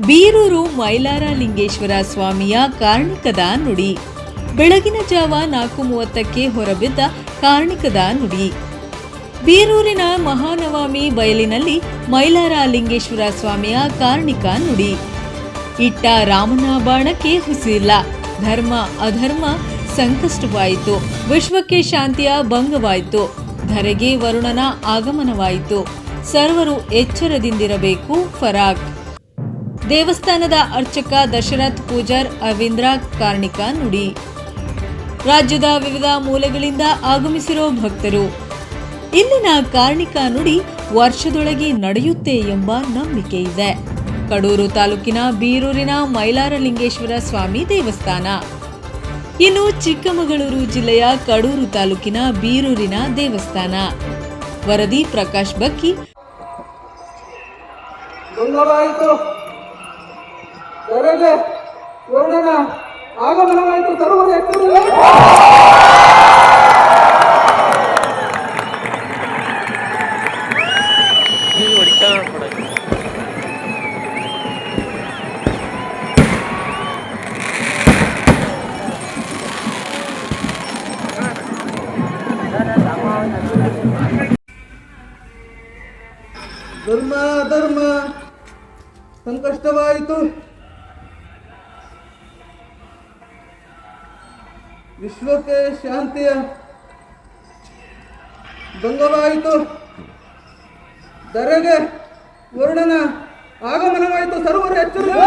ಬೀರೂರು ಮೈಲಾರ ಲಿಂಗೇಶ್ವರ ಸ್ವಾಮಿಯ ಕಾರ್ಣಿಕದ ನುಡಿ. ಬೆಳಗಿನ ಜಾವ ನಾಲ್ಕು ಮೂವತ್ತಕ್ಕೆ ಹೊರಬಿದ್ದ ಕಾರ್ಣಿಕದ ನುಡಿ. ಬೀರೂರಿನ ಮಹಾನವಮಿ ಬಯಲಿನಲ್ಲಿ ಮೈಲಾರ ಲಿಂಗೇಶ್ವರ ಸ್ವಾಮಿಯ ಕಾರ್ಣಿಕ ನುಡಿ. ಇಟ್ಟ ರಾಮನ ಬಾಣಕ್ಕೆ ಹುಸಿಲ್ಲ ಧರ್ಮ ಅಧರ್ಮ ಸಂಕಷ್ಟವಾಯಿತು. ವಿಶ್ವಕ್ಕೆ ಶಾಂತಿಯ ಭಂಗವಾಯಿತು. ಧರೆಗೆ ವರುಣನ ಆಗಮನವಾಯಿತು. ಸರ್ವರು ಎಚ್ಚರದಿಂದಿರಬೇಕು ಫರಾಕ್. ದೇವಸ್ಥಾನದ ಅರ್ಚಕ ದಶರಥ್ ಪೂಜಾರ್ ಅರವಿಂದ್ರ ಕಾರ್ಣಿಕ ನುಡಿ. ರಾಜ್ಯದ ವಿವಿಧ ಮೂಲೆಗಳಿಂದ ಆಗಮಿಸಿರೋ ಭಕ್ತರು, ಇಲ್ಲಿನ ಕಾರ್ಣಿಕ ನುಡಿ ವರ್ಷದೊಳಗೆ ನಡೆಯುತ್ತೆ ಎಂಬ ನಂಬಿಕೆ ಇದೆ. ಕಡೂರು ತಾಲೂಕಿನ ಬೀರೂರಿನ ಮೈಲಾರಲಿಂಗೇಶ್ವರ ಸ್ವಾಮಿ ದೇವಸ್ಥಾನ. ಇನ್ನು ಚಿಕ್ಕಮಗಳೂರು ಜಿಲ್ಲೆಯ ಕಡೂರು ತಾಲೂಕಿನ ಬೀರೂರಿನ ದೇವಸ್ಥಾನ. ವರದಿ ಪ್ರಕಾಶ್ ಬಕ್ಕಿ. ಆಗಮನವಾಯಿತು ಪೂರ್ಣನ ಆಗಮನವಾಯಿತು ತರುವುದು ಎಚ್ಚರಿಲ್ಲ ಧರ್ಮ ಧರ್ಮ ಸಂಕಷ್ಟವಾಯಿತು. ವಿಶ್ವಕ್ಕೆ ಶಾಂತಿಯ ಭಂಗವಾಯಿತು. ಧರೆಗೆ ವರ್ಣನ ಆಗಮನವಾಯಿತು. ಸರ್ವರು ಎಚ್ಚರಿಕೆ